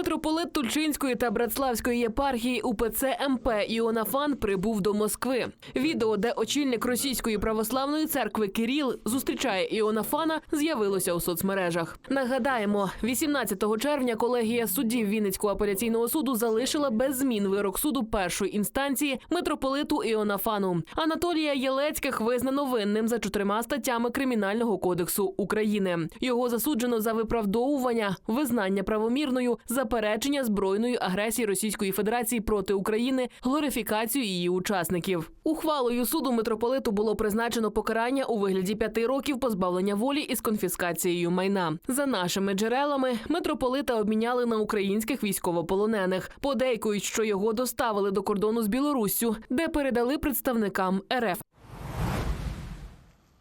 Митрополит Тульчинської та Братславської єпархії УПЦ МП Іонафан прибув до Москви. Відео, де очільник російської православної церкви Кирил зустрічає Іонафана, з'явилося у соцмережах. Нагадаємо, 18 червня колегія суддів Вінницького апеляційного суду залишила без змін вирок суду першої інстанції митрополиту Іонафану. Анатолія Єлецьких визнано винним за чотирма статтями Кримінального кодексу України. Його засуджено за виправдовування, визнання правомірною, заперечення збройної агресії Російської Федерації проти України, глорифікацію її учасників. Ухвалою суду митрополиту було призначено покарання у вигляді п'яти років позбавлення волі із конфіскацією майна. За нашими джерелами, митрополита обміняли на українських військовополонених. Подейкують, що його доставили до кордону з Білоруссю, де передали представникам РФ.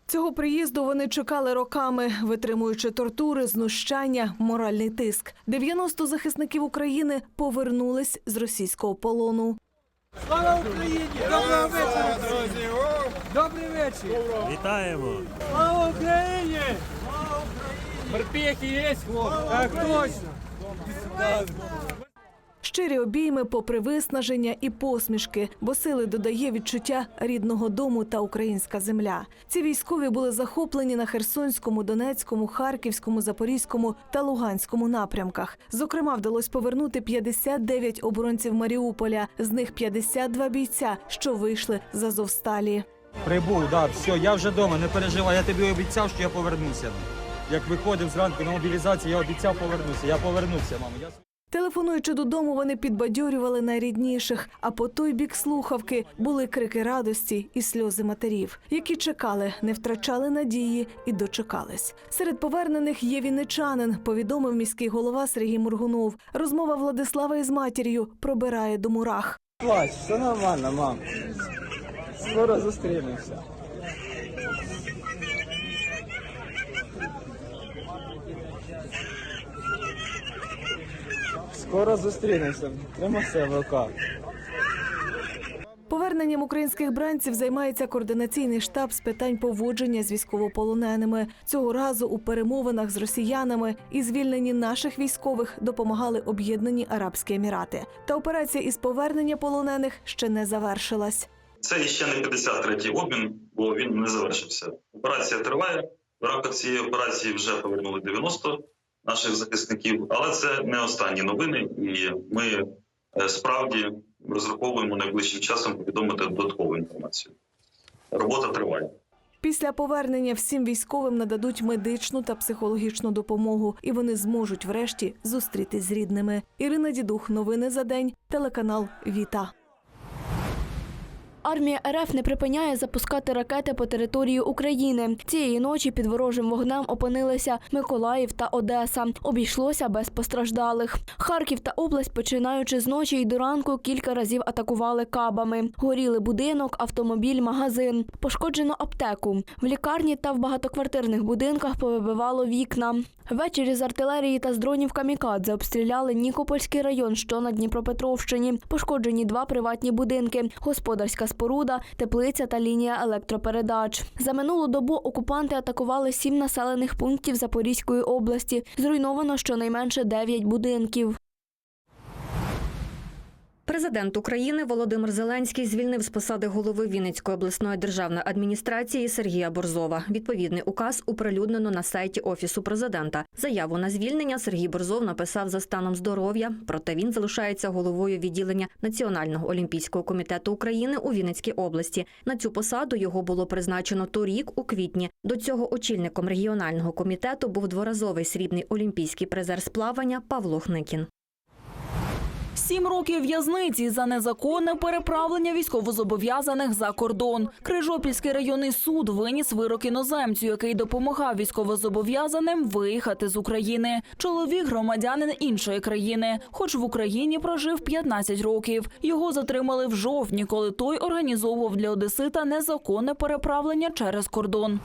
Цього приїзду вони чекали роками, витримуючи тортури, знущання, моральний тиск. 90 захисників України повернулись з російського полону. Слава Україні! Доброго вечора, друзі! Добрий вечір! Вітаємо! Слава Україні! Слава Україні! Морпехи є, хлопці? Так точно! Щирі обійми попри виснаження і посмішки, бо сили додає відчуття рідного дому та українська земля. Ці військові були захоплені на Херсонському, Донецькому, Харківському, Запорізькому та Луганському напрямках. Зокрема, вдалося повернути 59 оборонців Маріуполя, з них 52 бійця, що вийшли з Азовсталі. Прибув, да, все, я вже вдома, не переживай. Я тобі обіцяв, що я повернуся. Як виходив зранку на мобілізацію, я обіцяв повернутися. Я повернувся, мамо. Я... Телефонуючи додому, вони підбадьорювали найрідніших. А по той бік слухавки були крики радості і сльози матерів, які чекали, не втрачали надії і дочекались. Серед повернених є вінничанин, повідомив міський голова Сергій Мургунов. Розмова Владислава із матір'ю пробирає до мурах. Плач, все нормально, мам. Скоро зустрінемося. Скоро зустрінемося. Тримай себе в руках. Поверненням українських бранців займається координаційний штаб з питань поводження з військовополоненими. Цього разу у перемовинах з росіянами і звільненні наших військових допомагали Об'єднані Арабські Емірати. Та операція із повернення полонених ще не завершилась. Це ще не 53-й обмін, бо він не завершився. Операція триває. В рамках цієї операції вже повернули 90 наших захисників, але це не останні новини, і ми е, справді розраховуємо найближчим часом повідомити додаткову інформацію. Робота триває. Після повернення всім військовим нададуть медичну та психологічну допомогу, і вони зможуть врешті зустрітись з рідними. Ірина Дідух, новини за день, телеканал Віта. Армія РФ не припиняє запускати ракети по території України. Цієї ночі під ворожим вогнем опинилися Миколаїв та Одеса. Обійшлося без постраждалих. Харків та область, починаючи з ночі і до ранку, кілька разів атакували кабами. Горіли будинок, автомобіль, магазин. Пошкоджено аптеку. В лікарні та в багатоквартирних будинках повибивало вікна. Ввечері з артилерії та з дронів камікадзе обстріляли Нікопольський район, що на Дніпропетровщині. Пошкоджені два приватні будинки, господарська споруда, теплиця та лінія електропередач. За минулу добу окупанти атакували сім населених пунктів Запорізької області. Зруйновано щонайменше дев'ять будинків. Президент України Володимир Зеленський звільнив з посади голови Вінницької обласної державної адміністрації Сергія Борзова. Відповідний указ оприлюднено на сайті офісу президента. Заяву на звільнення Сергій Борзов написав за станом здоров'я. Проте він залишається головою відділення Національного олімпійського комітету України у Вінницькій області. На цю посаду його було призначено торік у квітні. До цього очільником регіонального комітету був дворазовий срібний олімпійський призер з плавання Павло Хникін. Сім років в'язниці за незаконне переправлення військовозобов'язаних за кордон. Крижопільський районний суд виніс вирок іноземцю, який допомагав військовозобов'язаним виїхати з України. Чоловік громадянин іншої країни, хоч в Україні прожив 15 років. Його затримали в жовтні, коли той організовував для одесита незаконне переправлення через кордон.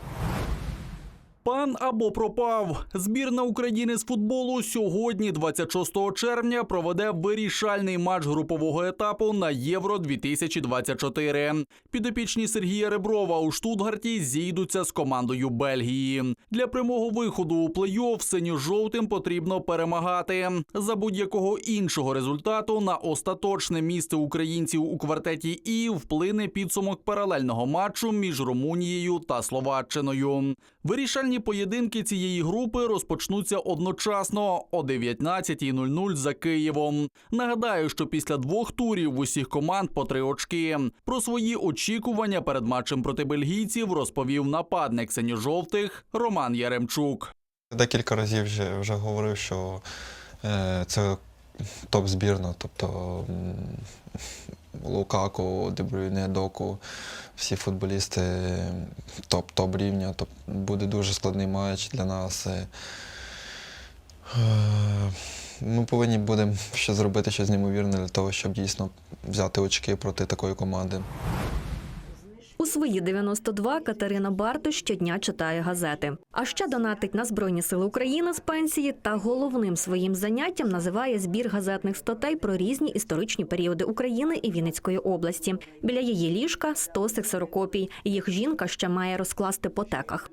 Пан або пропав. Збірна України з футболу сьогодні, 26 червня, проведе вирішальний матч групового етапу на Євро 2024. Підопічні Сергія Реброва у Штутгарті зійдуться з командою Бельгії. Для прямого виходу у плей-офф синьо-жовтим потрібно перемагати. За будь-якого іншого результату на остаточне місце українців у квартеті І вплине підсумок паралельного матчу між Румунією та Словаччиною. Вирішальні поєдинки цієї групи розпочнуться одночасно о 19.00 за Києвом. Нагадаю, що після двох турів в усіх команд по три очки. Про свої очікування перед матчем проти бельгійців розповів нападник синьо-жовтих Роман Яремчук. Декілька разів вже, вже говорив, що е, це топ збірна, тобто м, Лукако, Дебрюйне, Доку, всі футболісти топ-топ рівня. Тобто буде дуже складний матч для нас. Е, Ми повинні будемо ще зробити щось неймовірне для того, щоб дійсно взяти очки проти такої команди. У свої 92 Катерина Бартош щодня читає газети. А ще донатить на Збройні Сили України з пенсії та головним своїм заняттям називає збір газетних статей про різні історичні періоди України і Вінницької області. Біля її ліжка 100 сексерокопій. Їх жінка ще має розкласти по теках.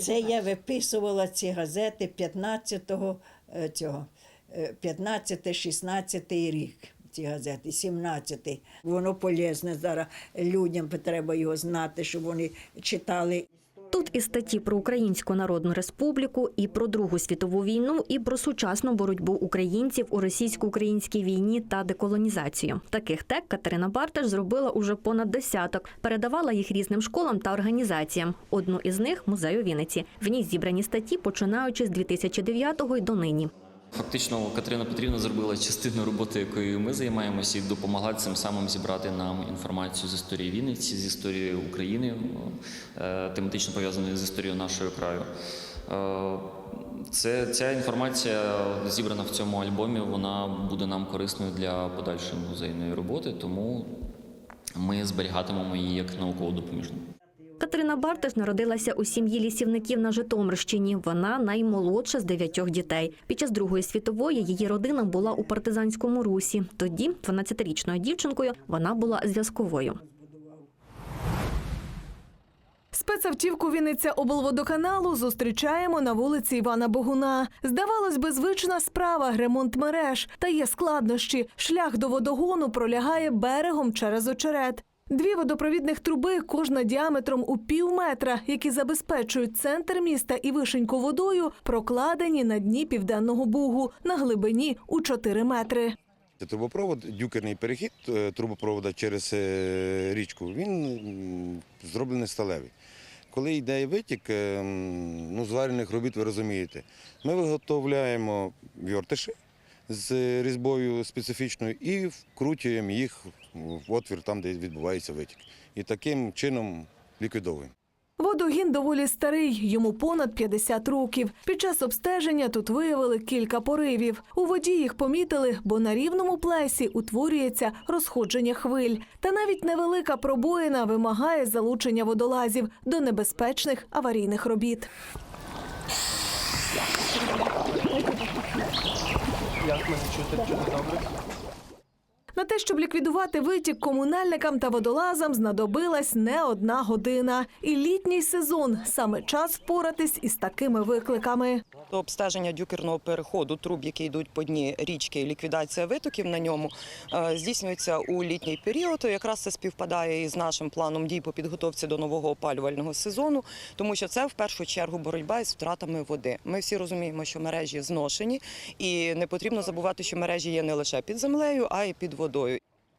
Це я виписувала ці газети 15-го е, цього, е, 15-16 рік. Ці газети, 17-й. Воно полезне зараз людям треба його знати, щоб вони читали. Тут і статті про Українську Народну Республіку, і про Другу світову війну, і про сучасну боротьбу українців у російсько-українській війні та деколонізацію. Таких тек Катерина Барташ зробила уже понад десяток, передавала їх різним школам та організаціям. Одну із них музею Вінниці. В ній зібрані статті, починаючи з 2009-го й донині. Фактично, Катерина Петрівна зробила частину роботи, якою ми займаємося, і допомогла цим самим зібрати нам інформацію з історії Вінниці, з історії України, е, тематично пов'язаної з історією нашого краю. Е, Це, ця інформація, зібрана в цьому альбомі, вона буде нам корисною для подальшої музейної роботи, тому ми зберігатимемо її як науково допоміжну. Катерина Барташ народилася у сім'ї лісівників на Житомирщині. Вона наймолодша з дев'ятьох дітей. Під час Другої світової її родина була у партизанському русі. Тоді, 12-річною дівчинкою, вона була зв'язковою. Спецавтівку Вінниця облводоканалу зустрічаємо на вулиці Івана Богуна. Здавалось би, звична справа ремонт мереж. Та є складнощі. Шлях до водогону пролягає берегом через очерет. Дві водопровідних труби, кожна діаметром у пів метра, які забезпечують центр міста і вишеньку водою, прокладені на дні південного бугу на глибині у 4 метри. Це Трубопровод, дюкерний перехід е, трубопроводу через е, річку, він зроблений сталевий. Коли йде витік, е, ну, зварених робіт, ви розумієте, ми виготовляємо вьортиші з різьбою специфічною і вкручуємо їх в отвір там, де відбувається витік. І таким чином ліквідовуємо. Водогін доволі старий, йому понад 50 років. Під час обстеження тут виявили кілька поривів. У воді їх помітили, бо на рівному плесі утворюється розходження хвиль. Та навіть невелика пробоїна вимагає залучення водолазів до небезпечних аварійних робіт. На те, щоб ліквідувати витік комунальникам та водолазам, знадобилась не одна година. І літній сезон саме час впоратись із такими викликами. Обстеження дюкерного переходу труб, які йдуть по дні річки, ліквідація витоків на ньому е, здійснюється у літній період. Якраз це співпадає із нашим планом дій по підготовці до нового опалювального сезону, тому що це в першу чергу боротьба із втратами води. Ми всі розуміємо, що мережі зношені, і не потрібно забувати, що мережі є не лише під землею, а й під водою.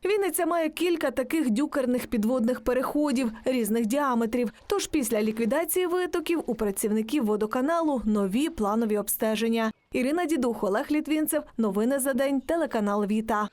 Вінниця має кілька таких дюкерних підводних переходів різних діаметрів. Тож після ліквідації витоків у працівників водоканалу нові планові обстеження. Ірина Дідух, Олег Літвінцев. Новини за день. Телеканал Віта.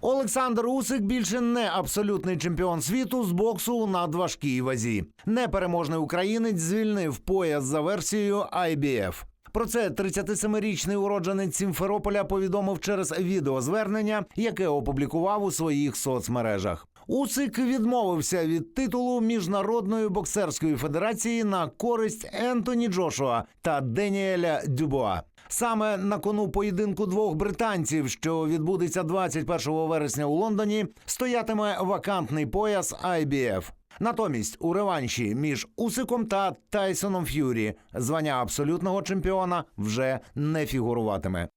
Олександр Усик більше не абсолютний чемпіон світу з боксу у надважкій вазі. Непереможний українець звільнив пояс за версією IBF. Про це 37-річний уродженець Сімферополя повідомив через відеозвернення, яке опублікував у своїх соцмережах. Усик відмовився від титулу міжнародної боксерської федерації на користь Ентоні Джошуа та Деніеля Дюбуа. Саме на кону поєдинку двох британців, що відбудеться 21 вересня у Лондоні, стоятиме вакантний пояс IBF. Натомість у реванші між Усиком та Тайсоном Ф'юрі звання абсолютного чемпіона вже не фігуруватиме.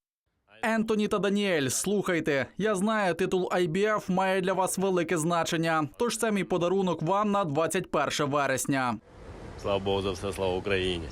Ентоні та Даніель, слухайте. Я знаю, титул IBF має для вас велике значення. Тож це мій подарунок вам на 21 вересня. Слава Богу за все, слава Україні.